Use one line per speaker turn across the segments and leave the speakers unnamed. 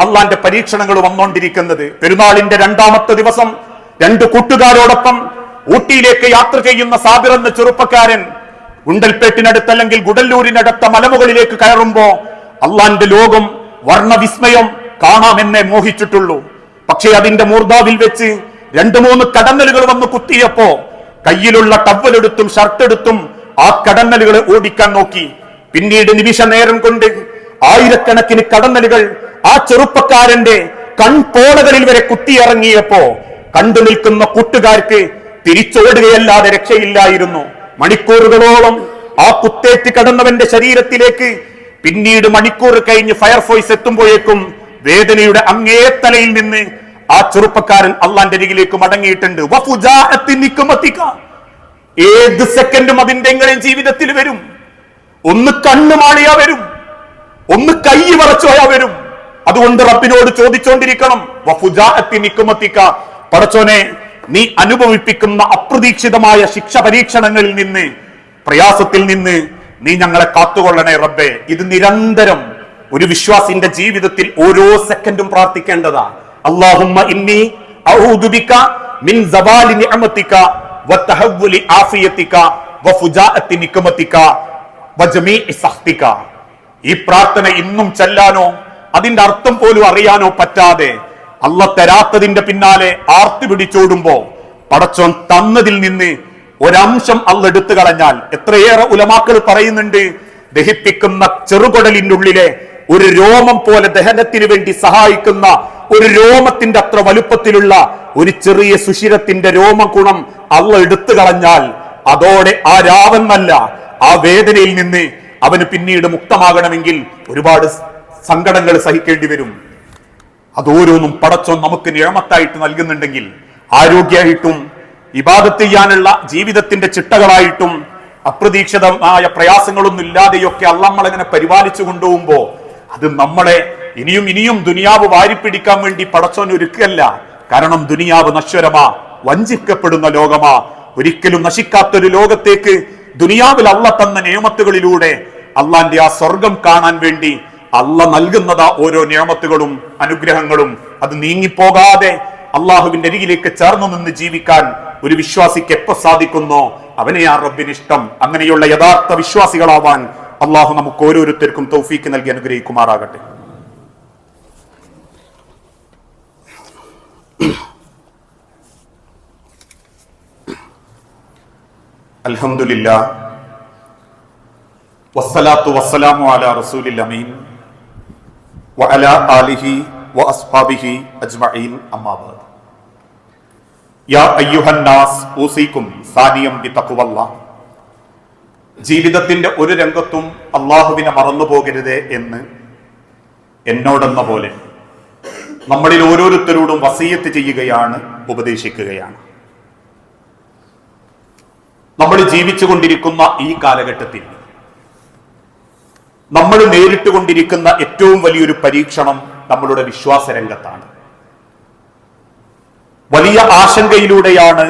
അള്ളാന്റെ പരീക്ഷണങ്ങൾ വന്നുകൊണ്ടിരിക്കുന്നത് പെരുന്നാളിന്റെ രണ്ടാമത്തെ ദിവസം രണ്ട് കൂട്ടുകാരോടൊപ്പം ഊട്ടിയിലേക്ക് യാത്ര ചെയ്യുന്ന സാബിർ എന്ന ചെറുപ്പക്കാരൻ ഗുണ്ടൽപേട്ടിനടുത്ത് അല്ലെങ്കിൽ ഗുഡല്ലൂരിനടുത്ത മലമുകളിലേക്ക് കയറുമ്പോ അള്ളാന്റെ ലോകം വർണവിസ്മയം കാണാമെന്നെ മോഹിച്ചിട്ടുള്ളൂ. പക്ഷേ അതിന്റെ മൂർദാവിൽ വെച്ച് രണ്ടു മൂന്ന് കടന്നലുകൾ വന്ന് കുത്തിയപ്പോ കയ്യിലുള്ള ടവലെടുത്തും ഷർട്ടെടുത്തും ആ കടന്നലുകളെ ഓടിക്കാൻ നോക്കി. പിന്നീട് നിമിഷ നേരം കൊണ്ട് ആയിരക്കണക്കിന് കടന്നലുകൾ ആ ചെറുപ്പക്കാരന്റെ കൺപോളകളിൽ വരെ കുത്തിയിറങ്ങിയപ്പോ കണ്ടു നിൽക്കുന്ന കൂട്ടുകാർക്ക് തിരിച്ചോടുകയല്ലാതെ രക്ഷയില്ലായിരുന്നു. മണിക്കൂറുകളോളം ആ കുത്തേറ്റ് കടന്നവന്റെ ശരീരത്തിലേക്ക് പിന്നീട് മണിക്കൂർ കഴിഞ്ഞ് ഫയർഫോഴ്സ് എത്തുമ്പോഴേക്കും വേദനയുടെ അങ്ങേത്തലയിൽ നിന്ന് ആ ചെറുപ്പക്കാരൻ അള്ളാന്റെ അരികിലേക്ക് മടങ്ങിയിട്ടുണ്ട്. ഏത് സെക്കൻഡും അതിന്റെ എങ്ങനെ ജീവിതത്തിൽ വരും? ഒന്ന് കണ്ണു മാളിയാ വരും. ഒന്ന് കൈ വറച്ചോയാ വരും. അതുകൊണ്ട് റബ്ബിനോട് ചോദിച്ചോണ്ടിരിക്കണം. പടച്ചോനെ നീ അനുഭവിപ്പിക്കുന്ന അപ്രതീക്ഷിതമായ ശിക്ഷ പരീക്ഷണങ്ങളിൽ നിന്ന് പ്രയാസത്തിൽ നിന്ന് നീ ഞങ്ങളെ കാത്തുകൊള്ളണേ റബ്ബെ. ഇത് നിരന്തരം ഒരു വിശ്വാസിന്റെ ജീവിതത്തിൽ ഓരോ സെക്കൻഡും പ്രാർത്ഥിക്കേണ്ടതാ. അള്ളാഹുമ്മ ഇന്നി മിൻ സബാലി വഫുജാഅതി ഈ പ്രാർത്ഥന ഇന്നും ചെല്ലാനോ അതിന്റെ അർത്ഥം പോലും അറിയാനോ പറ്റാതെ അല്ല തരാത്തതിന്റെ പിന്നാലെ ആർത്തി പിടിച്ചോടുമ്പോ പടച്ചോൻ തന്നതിൽ നിന്ന് ഒരംശം അള്ള എടുത്തു കളഞ്ഞാൽ എത്രയേറെ ഉലമാക്കൾ പറയുന്നുണ്ട് ദഹിപ്പിക്കുന്ന ചെറുകൊടലിന്റെ ഉള്ളിലെ ഒരു രോമം പോലെ ദഹനത്തിന് വേണ്ടി സഹായിക്കുന്ന ഒരു രോമത്തിന്റെ അത്ര വലുപ്പത്തിലുള്ള ഒരു ചെറിയ സുഷിരത്തിന്റെ രോമ ഗുണം അള്ള എടുത്തു കളഞ്ഞാൽ അതോടെ ആ രാവെന്നല്ല ആ വേദനയിൽ നിന്ന് അവന് പിന്നീട് മുക്തമാകണമെങ്കിൽ ഒരുപാട് സങ്കടങ്ങൾ സഹിക്കേണ്ടി വരും. അതോരോന്നും പടച്ചോൻ നമുക്ക് നിയമത്തായിട്ട് നൽകുന്നുണ്ടെങ്കിൽ ആരോഗ്യമായിട്ടും ഇബാദത്ത് ചെയ്യാനുള്ള ജീവിതത്തിന്റെ ചിട്ടകളായിട്ടും അപ്രതീക്ഷിതമായ പ്രയാസങ്ങളൊന്നും ഇല്ലാതെയൊക്കെ അള്ളമ്മളങ്ങനെ പരിപാലിച്ചു കൊണ്ടുപോകുമ്പോ അത് നമ്മളെ ഇനിയും ഇനിയും ദുനിയാവ് വാരിപ്പിടിക്കാൻ വേണ്ടി പടച്ചോൻ ഒരുക്കല്ല കാരണം ദുനിയാവ് നശ്വരമാ വഞ്ചിക്കപ്പെടുന്ന ലോകമാ. ഒരിക്കലും നശിക്കാത്തൊരു ലോകത്തേക്ക് ദുനിയാവിൽ അള്ള തന്ന നിയമത്തുകളിലൂടെ അള്ളാന്റെ ആ സ്വർഗം കാണാൻ വേണ്ടി അള്ള നൽകുന്നതാ ഓരോ നിയമത്തുകളും അനുഗ്രഹങ്ങളും. അത് നീങ്ങിപ്പോകാതെ അള്ളാഹുവിന്റെ അരികിലേക്ക് ചേർന്നു നിന്ന് ജീവിക്കാൻ ഒരു വിശ്വാസിക്ക് എപ്പോ സാധിക്കുന്നോ? അവനെ ആ ഇഷ്ടം അങ്ങനെയുള്ള യഥാർത്ഥ വിശ്വാസികളാവാൻ അള്ളാഹു നമുക്ക് ഓരോരുത്തർക്കും തൗഫീക്ക് നൽകി അനുഗ്രഹിക്കുമാറാകട്ടെ. അൽഹംദുലില്ലാ വസ്സലാത്തു വസ്സലാമു അല റസൂലിൽ അമീൻ. വഅലാ ആലിഹി വഅസ്ഹാബിഹി അജ്മഈൻ. അമ്മാബാദ് യാ അയ്യുഹൻ നാസ് ഊസീക്കും സാനിയം ബിതഖ്വല്ലാഹ് ജീവിതത്തിന്റെ ഒരു രംഗത്തും അള്ളാഹുവിനെ മറന്നു പോകരുത് എന്ന് എന്നോടെന്ന പോലെ നമ്മളിൽ ഓരോരുത്തരോടും വസീയത്ത് ചെയ്യുകയാണ് ഉപദേശിക്കുകയാണ്. നമ്മൾ ജീവിച്ചുകൊണ്ടിരിക്കുന്ന ഈ കാലഘട്ടത്തിൽ നമ്മൾ നേരിട്ട് കൊണ്ടിരിക്കുന്ന ഏറ്റവും വലിയൊരു പരീക്ഷണം നമ്മളുടെ വിശ്വാസ രംഗത്താണ് വലിയ ആശങ്കയിലൂടെയാണ്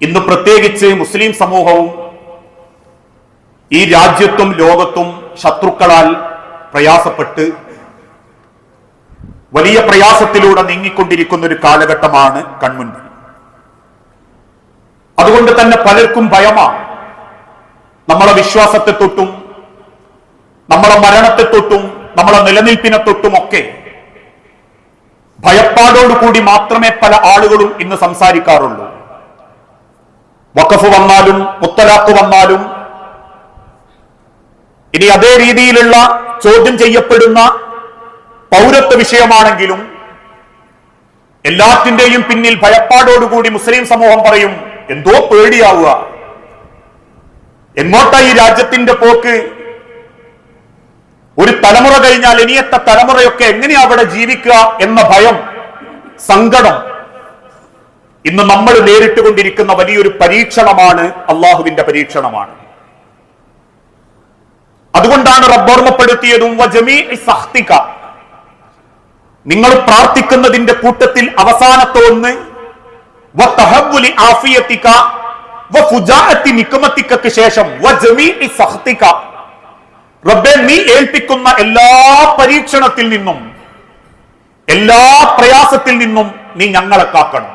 ഇന്ന് പ്രത്യേകിച്ച് മുസ്ലിം സമൂഹവും ഈ രാജ്യത്തും ലോകത്തും ശത്രുക്കളാൽ പ്രയാസപ്പെട്ട് വലിയ പ്രയാസത്തിലൂടെ നീങ്ങിക്കൊണ്ടിരിക്കുന്ന ഒരു കാലഘട്ടമാണ് കൺമുൻപിൽ. അതുകൊണ്ട് തന്നെ പലർക്കും ഭയമാണ്. നമ്മളെ വിശ്വാസത്തെ തൊട്ടും നമ്മളെ മരണത്തെ തൊട്ടും നമ്മളെ നിലനിൽപ്പിനെ തൊട്ടുമൊക്കെ ഭയപ്പാടോടുകൂടി മാത്രമേ പല ആളുകളും ഇന്ന് സംസാരിക്കാറുള്ളൂ. വഖഫ് വന്നാലും മുത്തലാഖ് വന്നാലും ഇനി അതേ രീതിയിലുള്ള ചോദ്യം ചെയ്യപ്പെടുന്ന പൗരത്വ വിഷയമാണെങ്കിലും എല്ലാത്തിന്റെയും പിന്നിൽ ഭയപ്പാടോടുകൂടി മുസ്ലിം സമൂഹം പറയും എന്തോ പേടിയാവുക. എങ്ങോട്ടാ ഈ രാജ്യത്തിന്റെ പോക്ക് ഒരു തലമുറ കഴിഞ്ഞാൽ ഇനിയത്തെ തലമുറയൊക്കെ എങ്ങനെയാ അവിടെ ജീവിക്കുക എന്ന ഭയം സങ്കടം ഇന്ന് നമ്മൾ നേരിട്ടുകൊണ്ടിരിക്കുന്ന വലിയൊരു പരീക്ഷണമാണ് അള്ളാഹുവിന്റെ പരീക്ഷണമാണ് അതുകൊണ്ടാണ് റബ്ബോർമ്മപ്പെടുത്തിയതും. നിങ്ങൾ പ്രാർത്ഥിക്കുന്നതിന്റെ കൂട്ടത്തിൽ അവസാനത്തെ ഒന്ന് നിക്മത്തിക്കക്ക് ശേഷം. റബ്ബെ നീ ഏൽപ്പിക്കുന്ന എല്ലാ പരീക്ഷണത്തിൽ നിന്നും എല്ലാ പ്രയാസത്തിൽ നിന്നും നീ ഞങ്ങളെ കാക്കണം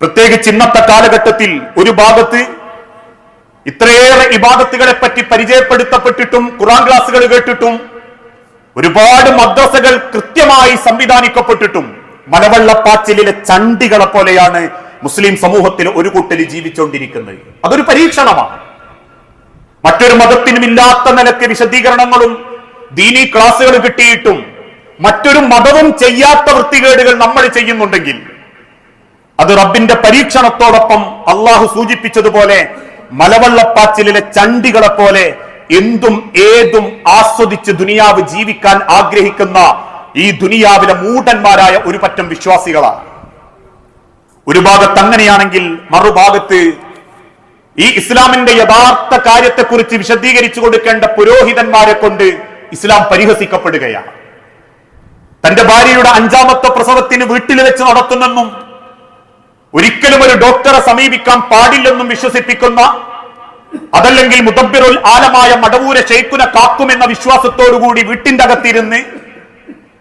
പ്രത്യേകിച്ച് ഇന്നത്തെ കാലഘട്ടത്തിൽ ഒരു ഭാഗത്ത് ഇത്രയേറെ ഇബാദത്തുകളെ പറ്റി പരിചയപ്പെടുത്തപ്പെട്ടിട്ടും ഖുറാൻ ക്ലാസ്സുകൾ കേട്ടിട്ടും ഒരുപാട് മദ്രസകൾ കൃത്യമായി സംവിധാനിക്കപ്പെട്ടിട്ടും മലവെള്ളപ്പാച്ചിലെ ചണ്ടികളെ പോലെയാണ് മുസ്ലിം സമൂഹത്തിൽ ഒരു കൂട്ടർ ജീവിച്ചുകൊണ്ടിരിക്കുന്നത് അതൊരു പരീക്ഷണമാണ്. മറ്റൊരു മതത്തിനും ഇല്ലാത്ത നിലയ്ക്ക് വിശദീകരണങ്ങളും ദീനി ക്ലാസ്സുകൾ കിട്ടിയിട്ടും മറ്റൊരു മതവും ചെയ്യാത്ത വൃത്തികേടുകൾ നമ്മൾ ചെയ്യുന്നുണ്ടെങ്കിൽ അത് റബ്ബിന്റെ പരീക്ഷണത്തോടൊപ്പം അള്ളാഹു സൂചിപ്പിച്ചതുപോലെ മലവെള്ളപ്പാച്ചിലെ ചണ്ടികളെ പോലെ എന്തും ഏതും ആസ്വദിച്ച് ദുനിയാവ് ജീവിക്കാൻ ആഗ്രഹിക്കുന്ന ഈ ദുനിയാവിലെ മൂടന്മാരായ ഒരു പറ്റം വിശ്വാസികളാണ്. ഒരു ഭാഗത്ത് അങ്ങനെയാണെങ്കിൽ മറുഭാഗത്ത് ഈ ഇസ്ലാമിന്റെ യഥാർത്ഥ കാര്യത്തെക്കുറിച്ച് വിശദീകരിച്ചു കൊടുക്കേണ്ട പുരോഹിതന്മാരെ കൊണ്ട് ഇസ്ലാം പരിഹസിക്കപ്പെടുകയാണ്. തന്റെ ഭാര്യയുടെ അഞ്ചാമത്തെ പ്രസവത്തിന് വീട്ടിൽ വെച്ച് നടത്തുമെന്നും ഒരിക്കലും ഒരു ഡോക്ടറെ സമീപിക്കാൻ പാടില്ലെന്നും വിശ്വസിപ്പിക്കുന്ന അതല്ലെങ്കിൽ മുദബ്ബിറുൽ ആലമായ മടവൂര ഷെയ്ഖുനെ കാക്കുമെന്ന വിശ്വാസത്തോടുകൂടി വീട്ടിന്റെ അകത്തിരുന്ന്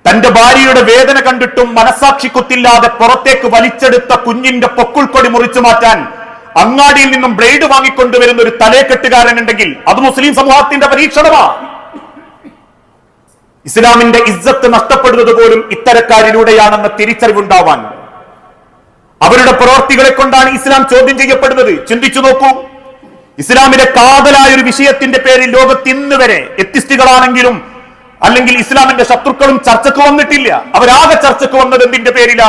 തന്റെ ഭാര്യയുടെ വേദന കണ്ടിട്ടും മനസാക്ഷി കുത്തില്ലാതെ പുറത്തേക്ക് വലിച്ചെടുത്ത കുഞ്ഞിന്റെ പൊക്കുൾക്കൊടി മുറിച്ചു മാറ്റാൻ അങ്ങാടിയിൽ നിന്നും ബ്ലേഡ് വാങ്ങിക്കൊണ്ടുവരുന്ന ഒരു തലേക്കെട്ടുകാരനുണ്ടെങ്കിൽ അത് മുസ്ലിം സമൂഹത്തിന്റെ പരീക്ഷണമാ. ഇസ്ലാമിന്റെ ഇജ്ജത്ത് നഷ്ടപ്പെടുന്നത് പോലും ഇത്തരക്കാരിലൂടെയാണെന്ന തിരിച്ചറിവുണ്ടാവാൻ. അവരുടെ പ്രവർത്തികളെ കൊണ്ടാണ് ഇസ്ലാം ചോദ്യം ചെയ്യപ്പെടുന്നത്. ചിന്തിച്ചു നോക്കൂ. ഇസ്ലാമിന്റെ കാതലായ ഒരു വിഷയത്തിന്റെ പേരിൽ ലോകത്ത് ഇന്ന് വരെ എത്തിസ്റ്റുകളാണെങ്കിലും അല്ലെങ്കിൽ ഇസ്ലാമിന്റെ ശത്രുക്കളും ചർച്ചക്ക് വന്നിട്ടില്ല. അവരാകെ ചർച്ചക്ക് വന്നത് എന്തിന്റെ പേരില?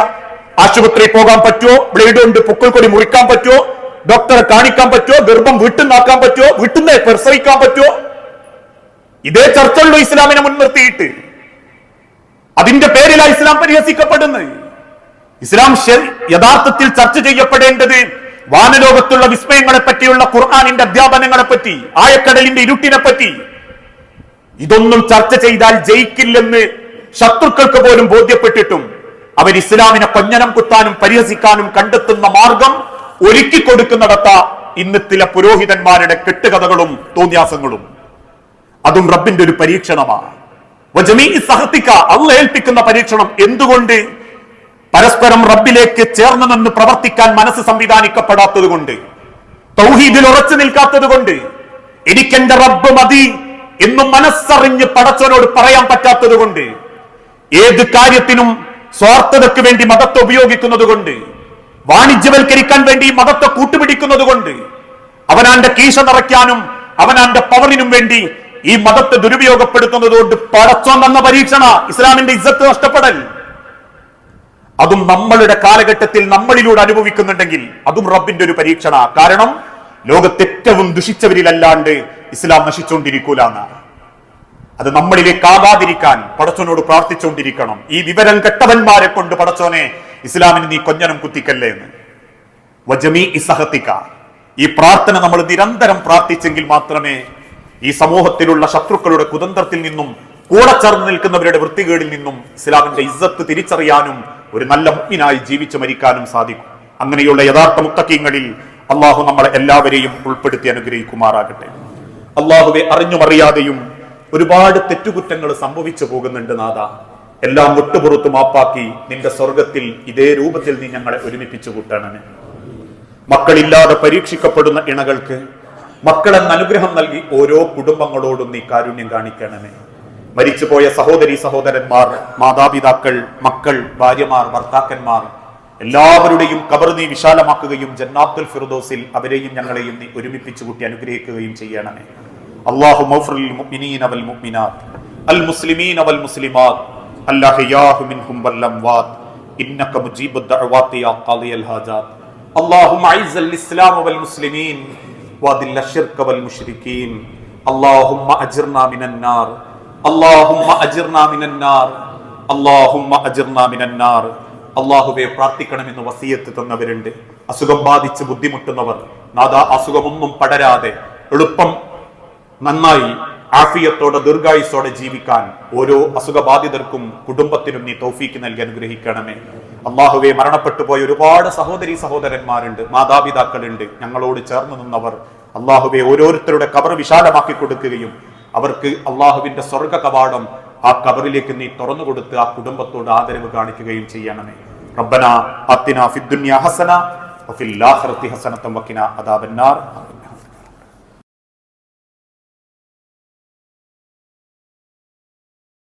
ആശുപത്രി പോകാൻ പറ്റുമോ? ബ്ലേഡ് കൊണ്ട് പൊക്കിൾക്കൊടി മുറിക്കാൻ പറ്റുമോ? ഡോക്ടറെ കാണിക്കാൻ പറ്റുമോ? ഗർഭം വീട്ടിൽ നിന്നാക്കാൻ പറ്റുമോ? വീട്ടിൽ നിന്ന് പ്രസവിക്കാൻ പറ്റുമോ? ഇതേ ചർച്ചയുള്ളൂ ഇസ്ലാമിനെ മുൻനിർത്തിയിട്ട്. അതിന്റെ പേരില ഇസ്ലാം പരിഹസിക്കപ്പെടുന്നത്. ഇസ്ലാം യഥാർത്ഥത്തിൽ ചർച്ച ചെയ്യപ്പെടേണ്ടത് വാനലോകത്തുള്ള വിസ്മയങ്ങളെ പറ്റിയുള്ള ഖുർആാനിന്റെ അധ്യാപനങ്ങളെ പറ്റി ആയക്കടലിന്റെ ഇരുട്ടിനെ പറ്റി ഇതൊന്നും ചർച്ച ചെയ്താൽ ജയിക്കില്ലെന്ന് ശത്രുക്കൾക്ക് പോലും ബോധ്യപ്പെട്ടിട്ടും അവർ ഇസ്ലാമിനെ കൊഞ്ഞനം കുത്താനും പരിഹസിക്കാനും കണ്ടെത്തുന്ന മാർഗം ഒരുക്കി കൊടുക്കുന്നിടത്ത ഇന്നത്തിലെ പുരോഹിതന്മാരുടെ കെട്ടുകഥകളും തോന്യാസങ്ങളും അതും റബ്ബിന്റെ ഒരു പരീക്ഷണമാണ്. സഹത്തിക്ക അള്ള ഏൽപ്പിക്കുന്ന പരീക്ഷണം എന്തുകൊണ്ട്? പരസ്പരം റബ്ബിലേക്ക് ചേർന്ന് നിന്ന് പ്രവർത്തിക്കാൻ മനസ്സ് സംവിധാനിക്കപ്പെടാത്തത് കൊണ്ട് തൗഹീദിൽ ഉറച്ചു നിൽക്കാത്തത് കൊണ്ട് എനിക്കെന്റെ റബ്ബ് മതി. എന്നും മനസ്സറിഞ്ഞ് പടച്ചവനോട് പറയാൻ പറ്റാത്തത് കൊണ്ട് ഏത് കാര്യത്തിനും സ്വാർത്ഥതയ്ക്ക് വേണ്ടി മതത്തെ ഉപയോഗിക്കുന്നത് കൊണ്ട് വാണിജ്യവൽക്കരിക്കാൻ വേണ്ടി മതത്തെ കൂട്ടുപിടിക്കുന്നത് കൊണ്ട് അവനാന്റെ കീശ നിറയ്ക്കാനും അവനാന്റെ പവറിനും വേണ്ടി ഈ മതത്തെ ദുരുപയോഗപ്പെടുത്തുന്നത് കൊണ്ട് പടച്ചോൻ തന്ന പരീക്ഷണ ഇസ്ലാമിന്റെ ഇജ്ജത്ത് നഷ്ടപ്പെടൽ. അതും നമ്മളുടെ കാലഘട്ടത്തിൽ നമ്മളിലൂടെ അനുഭവിക്കുന്നുണ്ടെങ്കിൽ അതും റബ്ബിന്റെ ഒരു പരീക്ഷണ കാരണം. ലോകത്തെറ്റവും ദുഷിച്ചവരിലല്ലാണ്ട് ഇസ്ലാം നശിച്ചുകൊണ്ടിരിക്കൂലാണ് അത് നമ്മളിലേക്ക് ആകാതിരിക്കാൻ പടച്ചോനോട് പ്രാർത്ഥിച്ചുകൊണ്ടിരിക്കണം ഈ വിവരം കെട്ടവന്മാരെ കൊണ്ട് പടച്ചോനെ ഇസ്ലാമിന് നീ കൊഞ്ഞനം കുത്തിക്കല്ലേ എന്ന്. ഈ പ്രാർത്ഥന നമ്മൾ നിരന്തരം പ്രാർത്ഥിച്ചെങ്കിൽ മാത്രമേ ഈ സമൂഹത്തിലുള്ള ശത്രുക്കളുടെ കുതന്ത്രത്തിൽ നിന്നും കൂടെ ചേർന്ന് നിൽക്കുന്നവരുടെ വൃത്തികേടിൽ നിന്നും ഇസ്ലാമിന്റെ ഇസ്സത്ത് തിരിച്ചറിയാനും ഒരു നല്ല മുഗ്നായി ജീവിച്ചു മരിക്കാനും സാധിക്കും. അങ്ങനെയുള്ള യഥാർത്ഥ മുത്തക്കീങ്ങളിൽ അള്ളാഹു നമ്മളെ എല്ലാവരെയും ഉൾപ്പെടുത്തി അനുഗ്രഹിക്കുമാറാകട്ടെ. അള്ളാഹുവെ അറിഞ്ഞുമറിയാതെയും ഒരുപാട് തെറ്റുകുറ്റങ്ങൾ സംഭവിച്ചു പോകുന്നുണ്ട് നാഥ. എല്ലാം വിട്ടുപുറത്തു മാപ്പാക്കി നിന്റെ സ്വർഗത്തിൽ ഇതേ രൂപത്തിൽ നീ ഞങ്ങളെ ഒരുമിപ്പിച്ചു കൂട്ടണമേ. മക്കളില്ലാതെ പരീക്ഷിക്കപ്പെടുന്ന ഇണകൾക്ക് മക്കളെന്ന അനുഗ്രഹം നൽകി ഓരോ കുടുംബങ്ങളോടും നീ കാരുണ്യം കാണിക്കണമേ. മരിച്ചുപോയ സഹോദരി സഹോദരന്മാർ മാതാപിതാക്കൾ മക്കൾ ഭാര്യമാർ ഭർത്താക്കന്മാർ എല്ലാവരുടെയും കബർ നീ വിശാലമാക്കുകയും ജന്നാത്തുൽ ഫിർദോസിൽ അവരെയും ഞങ്ങളെയും നീ ഒരുമിപ്പിച്ചു കൂട്ടി അനുഗ്രഹിക്കുകയും ചെയ്യണമേ അള്ളാഹു മൗഫറിൽ മുഅ്മിനീന വൽ മുഅ്മിനാത്ത് അൽ മുസ്ലിമീന വൽ മുസ്ലിമാത്ത് അല്ലാഹിയാഹു മിൻഹും വൽ അംവാത്ത് ഇന്നക മുജീബുദ് ദഅവാത്തി യാ ഖാദിയൽ ഹാജാത്ത് اللهم اعز الاسلام والمسلمين واذل الشرك والمشركين اللهم اجرنا من النار اللهم اجرنا من النار اللهم اجرنا من النار അള്ളാഹുവെ പ്രാർത്ഥിക്കണമെന്ന് വസീയത്ത് തന്നവരുണ്ട്. അസുഖം ബാധിച്ച് ബുദ്ധിമുട്ടുന്നവർ നാദാ അസുഖമൊന്നും പടരാതെ എളുപ്പം നന്നായി ആഫിയത്തോടെ ദീർഘായുസോടെ ജീവിക്കാൻ ഓരോ അസുഖബാധിതർക്കും കുടുംബത്തിനും നീ തൗഫീക്ക് നൽകി അനുഗ്രഹിക്കണമേ. അള്ളാഹുവെ മരണപ്പെട്ടു പോയ ഒരുപാട് സഹോദരി സഹോദരന്മാരുണ്ട് മാതാപിതാക്കളുണ്ട്. ഞങ്ങളോട് ചേർന്ന് നിന്നവർ അള്ളാഹുവെ ഓരോരുത്തരുടെ കബർ വിശാലമാക്കി കൊടുക്കുകയും അവർക്ക് അള്ളാഹുവിന്റെ സ്വർഗ കവാടം ആ കബറിലേക്ക് നീ തുറന്നു കൊടുത്ത് ആ കുടുംബത്തോട് ആദരവ് കാണിക്കുകയും ചെയ്യണമേ. റബ്ബന അത്തിന ഫിദ്ദുന്യ ഹസന വഫിൽ ആഖിറതി ഹസനതൻ വഖിന അദാബന്നാർ.